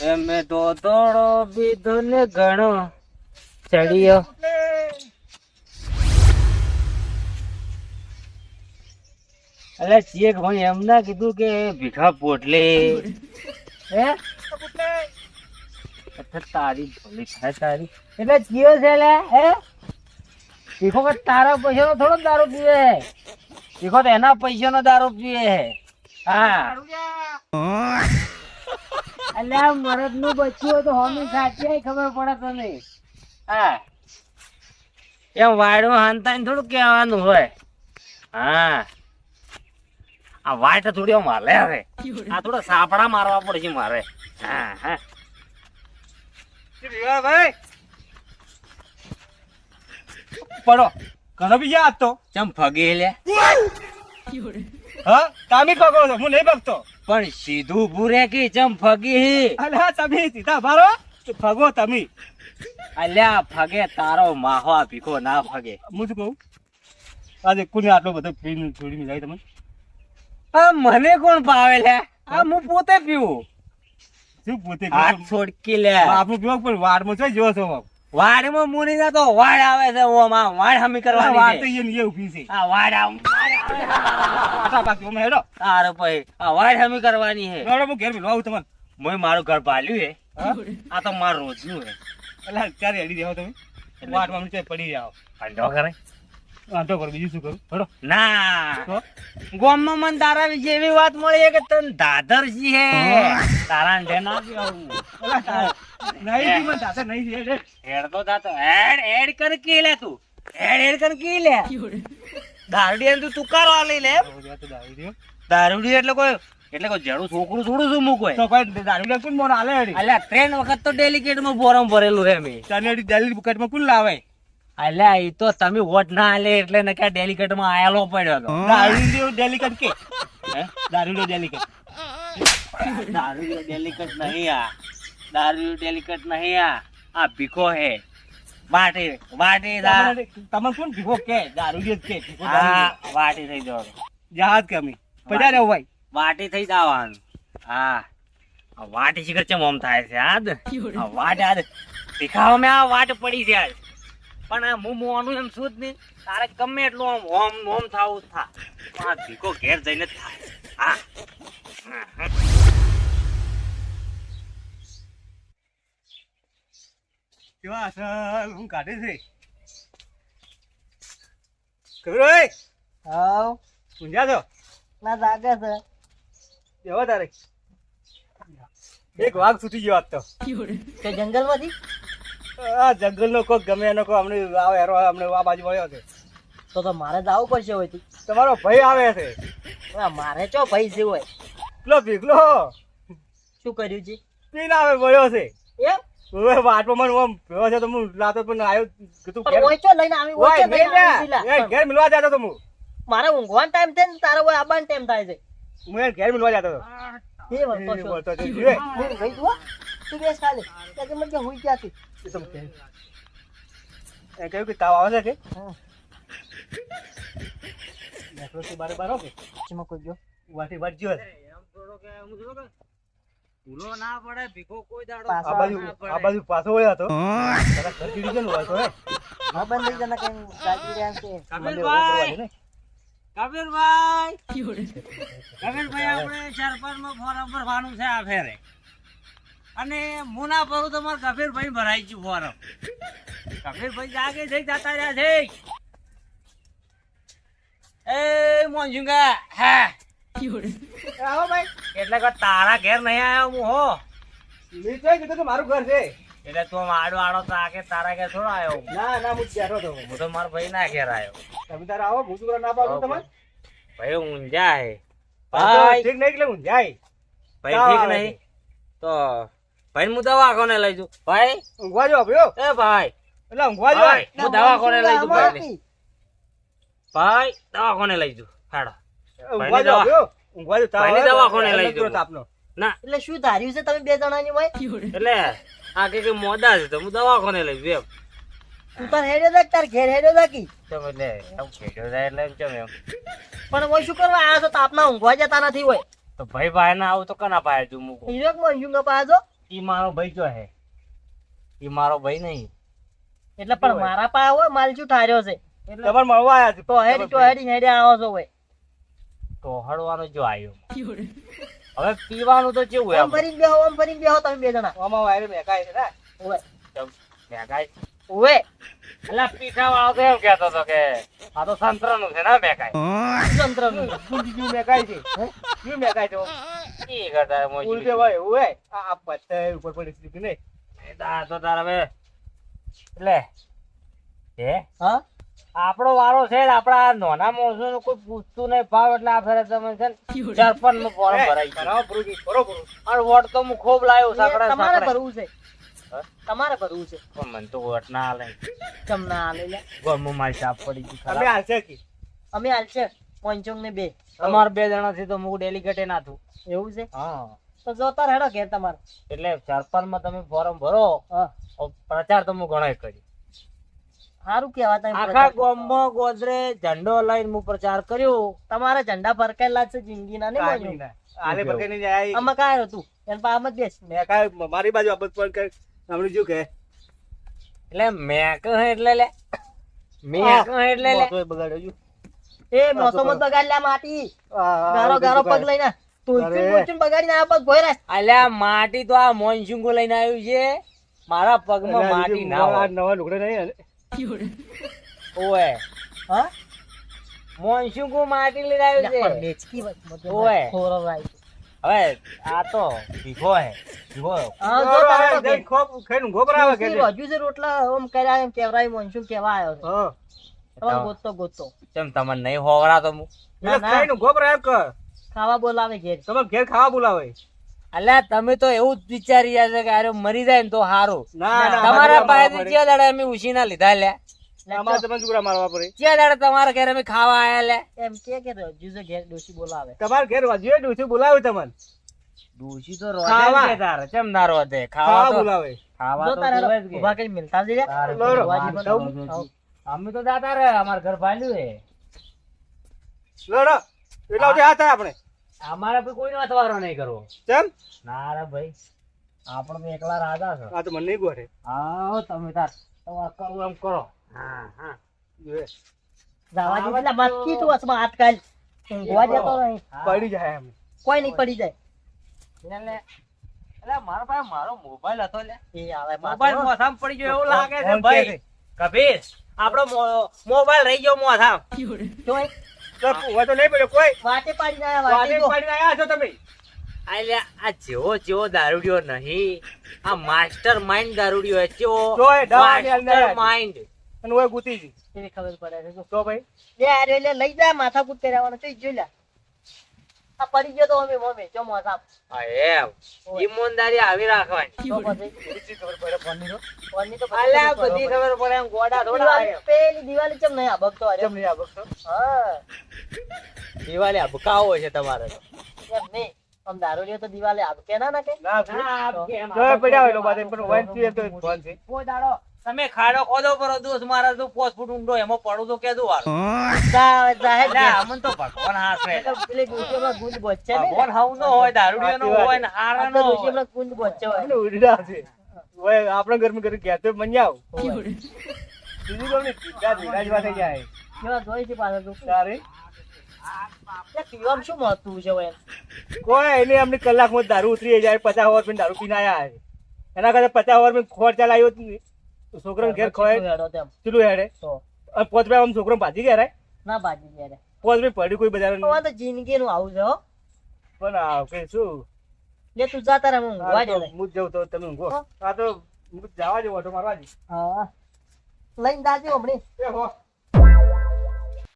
એમે તોડો બીધો ને ઘણો ચડિયો અલે ચેક ભાઈ એમ ના કીધું કે ભીખા પોટલે. હે? તારી ભલી તારી. એટલે ચિયો છે હે? ભીખો કે તારા પૈસાનો થોડો દારૂ પીવે હે. તો એના પૈસાનો દારૂ પીવે હા. અલ્યા મરદનું બચ્યું હોય તો હોમી સાચી ખબર પડે તને. હા. એમ વાયડો હાંતા થોડું કહેવાનું હોય. હા. આ વાટ થોડી આમ હાલે હવે. આ થોડા સાપડા મારવા પડશે મારે. હા હા. ભાઈ. પડો. ઘણો બી યાદ તો. ચમ ફગે લે? હા તમે પકડો છો. હું નહીં પકતો. પણ સીધું ભૂરે કે ચમ ફગી અલ્યા તમે સીધા ભારો ફગો તમે. અલ્યા ફગે તારો માહો આ ભીખો ના ફગે. હું શું કહું? આજે કોને આટલો બધો પીન છોડીને જાય તમે આ મને કોણ પાવે લે? આ હું પોતે પીવું. શું પોતે હાથ છોડકી લે. આપણું પીવો પણ વાડમાં છે જો છો વાડમાં મુની ના તો વાડ આવે છે ઓમાં વાડ હમી વાત તો કરવાની છે ઊભી છે. આ વાડ આમ આટા બાકી ઓમે હેડો. તારે ભાઈ આ વાડ હમી કરવાની છે. હેડો હું ઘેર મિલવા આવું તમને મોય મારું ઘર પાલ્યું હે? આ તો મારું રોજનું હે એટલે ક્યારે હેડી દેવો તમે. વાટમાં નીચે પડી જાઓ અંડો કરે? વાંધો કર બીજું શું કરું? હેડો. ના. ગામમાં મન તારા વિશે એવી વાત મળી છે કે તને દાદરજી હે. તારા ને ના તાર- નહીં મને દાદા નહીં હેડ, હેડ. હેડ તો જાતો. હેડ હેડ કર કી લે તું? હેડ હેડ કર કી લે? દારૂડી તું તુકારો લઈ લે હવે જા તો દારૂ દ્યો. દારૂડી એટલે કોઈ એટલે કોઈ જડું છોકરું થોડું શું મૂકવે તો કોઈ દારૂ કોણ મોણ હાલે હેડી? અલ્યા ત્રણ વખત તો ડેલિકેટમાં બોરમ ભરેલું હે મેં તને હેડી દિલ્હી કોણ લાવે? અલ્યા એ તો તમે વોટ ના આલે એટલે ને ક્યાં ડેલિકેટમાં આયેલો પડ્યો હતો દારૂ લ્યો ડેલિકેટ કે? હે? દારૂ લ્યો ડેલિકેટ. દારૂ ડેલિકેટ નહીં આ. દારૂ ડેલિકેટ નહીં આ. આ ભીખો હે. વાટી વાટી તમને કોણ ભીખો કે? દારૂ જ કે હા વાટી થઈ જવાનું જહાજ કમી પડ્યા પૈસા ભાઈ. વાટી થઈ જવાનું. હા. આ વાટી શિખર ચમ ઓમ થાય છે આદ આ વાટ આ ભીખાવ મેં આ વાટ પડી છે આજ. પણ આ હું મોનું એમ શું જ નહીં. તારે ગમે એટલું આમ ઓમ ઓમ થાવું થા. આ ભીખો ઘેર જઈને થાય. હા. કેવા અસલ હું કાઢે છે? કબીરભાઈ હાવ ઊંઝા છો? ના જાગે છે. એવો તારે. એક વાઘ છૂટી ગયો આજ તો. કે જંગલમાંથી? આ જંગલનો કોક ગમે એનો અમને આવે હેરો અમને આ બાજુ વળ્યો છે. તો તો મારે જવું પડશે હોય તમારો ભાઈ આવે છે. મારે ચો ભાઈ છે હોય? ભીગલો. શું કર્યું છે? પીને આવે વળ્યો છે. એમ? હવે વાટમાં મને આમ ભેળો છે તો હું લાતો પણ આયો કીધું ઘેર હોય ચો લઈને આવી ઓય, ચો લઈને મેં. એ ઘેર મિલવા જાતો તો હું. મારે ઊંઘવાનો ટાઈમ થાય ને તારો ઓય આબાન ટાઈમ થાય છે. હું એ ઘેર મિલવા જાતો તો. એ વળતો એ છો. બોલતો છે, જીવે. ગઈ તું તું બેસ ખાલી. કે મને કે હુઈ ગયા તી. એ કે એ કહ્યું કે તાવ આવે છે કે? હા. બારે બારો કે? ચમકો ગયો. વાટી વાટ ગયો એમ થોડો કે હું થોડો કે ભૂલો ના પડે ભીખો કોઈ દાડો આ બાજુ આ બાજુ પાછો વળ્યો હતો તારા ઘર ચીડી ને હોય તો હે? હા બંધ થઈ જને કઈ ગાડી રહ્યા છે કબીરભાઈ! કબીરભાઈ! કબીરભાઈ આપણે સરપંચમાં ફોરમ ભરવાનું છે આ ફેરે. અને હું ના ભરું તો મારે કબીરભાઈ ભરાઈ ગયું ફોરમ કબીરભાઈ જાગે થઈ જતા રહ્યા છે. એ મોંજુંગા હા. આવો ભાઈ. એટલે કે તારા ઘેર નહીં આવ્યો હું હો. મેં તો કીધું કે મારું ઘર છે. એટલે તું આડો આડો તાકે તારા ઘેર થોડો આવ્યો ના ના હું ચેરો તો હું તો મારા ભાઈ ના ઘેર આવ્યો. તમે તારે આવો હું છોકરા ના પાડું તમે ભાઈ. ઊંઝા હે ભાઈ. ઠીક નહીં એટલે હું જાય ભાઈ ઠીક નહીં. તો ભાઈ હું દવાખાને લઈ જઉં. ભાઈ. ઊંઘવા જો ભયો એ ભાઈ. એટલે ઊંઘવા જો હું દવાખાને લઈ જઉં ભાઈ. ભાઈ દવાખાને લઈ જઉં. હાડો. ઊંઘવા જો ઊંઘવા જો તાવ ભાઈને આવે તો દવાખાને લઈ અલગ તાપનો. ના. એટલે શું ધાર્યું છે તમે બે જણાની હોય એટલે આ કે મોડા છે તો હું દવાખાને લઈ જઉં એમ. તું તાર હેડ્યો જા તાર ઘેર હેડ્યો જા કી ચમ એટલે એમ ખેડ્યો જાય એટલે ચમ એમ. પણ હોય શું કરવા? છો તાપના ઊંઘવા જતા નથી હોય. તો ભાઈ ભાઈ ના આવું તો કના પાય તું મૂકું હીરોકમાં પાછો ઈ મારો ભાઈ જો હે. ઈ મારો ભાઈ નહીં. એટલે પણ મારા પાયા હોય માલ શું ઠાર્યો છે? એટલે તમારે મળવા આયા છે. તો હેડી તો હેડી હેડી આવો છો ભાઈ ટોહડવાનો જો આવ્યો હવે પીવાનું તો કેવું ઓમ ફરીને બેહો ઓમ ફરીને બેહો તમે બે જણા. આમાં વાયરે મેકાય છે ને? ઓવે. મેકાય ઓવે. એટલે પીઠા વાળો તો એમ કહેતો હતો કે આ તો સંતરાનું છે ના મેકાય તંત્રનું. બીજું મેકાય છે? શું મેકાય છે? ઈ કરતા મોજી. ઉલટે ભાઈ એવું આ પત્તે ઉપર પડી દીધી નહીં? તો તાર હવે એટલે હે? હા? આપણો વારો છે આપડા આપણા નાના માણસો નું કોઈ પૂછતું નહીં ભાવ એટલે આ ફેરે તમે છે સરપંચનું ફોર્મ ભરાઈ ગયું. બરોબર અને વોટ તો હું ખૂબ લાવ્યો સાકડા તમારે. ભરવું છે. હા? તમારે ભરવું છે. પણ મને તો વોટ ના આલે. ચમ ના આલે લે. મારી ચાપ પડી ગઈ અમે હાલશે કી અમે હાલશે પોંચોંગ ને બે. તમારે બે જણા થી તો હું ડેલિગેટે ના થું એવું છે? હા. તો જોતા હેડો કે તમારે. એટલે સરપંચમાં તમે ફોર્મ ભરો. પ્રચાર તો હું ઘણો કર્યો સારું કેવા તમે આખા ગામમાં ગોદરે ઝંડો લઈને હું પ્રચાર કર્યો. તમારા ઝંડા ફરકાયેલા છે જિંદગીના ને બાજુ આલે નહીં જાય. આમાં કાય હતું? એન પા આમ જ બેસ. મેકાય મારી બાજુ આપત પણ કે સાંભળી જો કે એટલે મેક એટલે લે. મેક એટલે લે. તો બગાડ્યો છું. એ મોસો મત બગાડ લે માટી. ગારો ગારો પગ લઈને. તુલસી. તુલસી બગાડીને આ પગ ભોય રાખ. અલ્યા માટી તો આ મોનસુંગો લઈને આવ્યું છે. મારા પગમાં માટી ના નવા લુગડા નહીં ઓય હા? મોનસુંગો માટી આવ્યું છે? મેચકી મતો ઓવે. ખોરો હવે આ તો ભીખો હે ભીખો. હા, જો તારે ખોપ ખાઈને ઊંઘો કે હજુ છે રોટલા ઓમ કર્યા એમ કેવરાય મોનસું કેવા આવ્યો છે? હા. તમારે ગોતતો ગોતતો. કેમ તમને નહીં હોવરા તો હું? ના, ના. ઊંઘો પર ખાવા બોલાવે ઘેર. તમે ઘેર ખાવા બોલાવે. અલ્યા તમે તો એવું જ વિચારી રહ્યા છો કે અરે મરી જાય ને તો સારું તમારા પાસે ક્યાં દાડે અમે ઉછીના લીધા લ્યા અમે ખાવા લે. એમ કે કે રોજ્યું છે ઘેર ડોશી બોલાવે. તમારે ઘેર વાજ્યો ડોસી બોલાવે તો દાતા રે અમાર ઘર થાય આપણે. અમારે કોઈ કોઈનો અથવારો નહીં કરવો. કેમ ના રે ભાઈ આપણે તો એકલા રાજા છો. આ તો મને નહીં ગોઠે આવો તમે તાર તમારે કરવું એમ કરો. હા હા. જોએ. જવા દે એટલે મસ્તી તું અસમાં હાથ ગોવા જતો નહીં. પડી જાય એમ. કોઈ નહીં પડી જાય. એટલે એટલે મારા પાસે મારો મોબાઈલ હતો લે. એ આવે મોબાઈલ મોસામ પડી ગયો એવું લાગે છે ભાઈ. છે? કબીર આપણો મોબાઈલ રહી ગયો મોસામ. તો તો નહીં કોઈ. છો તમે? આ જેવો જેવો દારૂડિયો નહીં. આ માસ્ટર માઇન્ડ દારૂડિયો હે જેવો માસ્ટર માઇન્ડ. અને ઓય ખબર પડે છે તો ભાઈ? લે આ લઈ જા માથાકૂટ કર્યાવાનો છે જોઈ લે. પડી ગયો તો અમે મમ્મી જો મોસા હા એમ. ઈમાનદારી આવી રાખવાની. તો પછી? ખબર પડે ફોનની તો. ફોનની તો અલ્યા બધી ખબર પડે એમ ગોડા થોડા દિવાળી- આવે. પેલી દિવાળી ચમ નહીં આ ભગતો હાર્યો. કેમ નહીં આ બક્ષો? હા. દિવાળી અબકાવો છે તમારે તો. એમ નહીં. આમ દારૂડિયો તો દિવાળી આપકે ના નાખે ના? જોય પડ્યા હોય પણ તો છે. દાડો. તમે ખાડો ખોદો કરો દોસ્ત મારા તો પોસ ફૂટ ઊંડો એમાં પડું તો કેદું વાળું જા જા ના અમન તો ભગવાન હાથે. પેલી ડોશીમાં ગુંદ બચ્ચે ને. ભગવાન હાવ નો હોય દારૂડિયો નો હોય ને હારા નો તો ડોશીમાં ગુંદ બોચે હોય. ને ઉડડા છે. ઓય આપણે ઘરમાં ઘરે ગયા તો મન આવ. બીજું કોણ નહીં? સીધા ધીરાજમાં થઈ જાય કેવા જોઈ છે પાછળ તું? તારે? પીવામાં શું મળતું છે કોઈ એને અમને કલાકમાં દારૂ ઉતરી જાય પચાસ ઓવર પીને દારૂ પીને આયા છે. એના કરતા પચાસ ઓવર પીને ખોર ચાલાયો છોકરાને ઘેર. ચીલું હેડે. તો, અને પોચ રૂપિયા આમ છોકરો ભાજી ગયા રે ના ભાજી ગયા રે પોચ રૂપિયા પડ્યું કોઈ બજાર? હવે તો જિંદગીનું આવું છે હો. પણ આ કે શું? લે તું જાતા તારે હું ઊંઘવા તો જઉં. હું જ તો તમે ઊંઘો. આ તો હું જવા જેવો ઓટો મારવા જ હા. લઈને દાજો હમણાં. એ હો.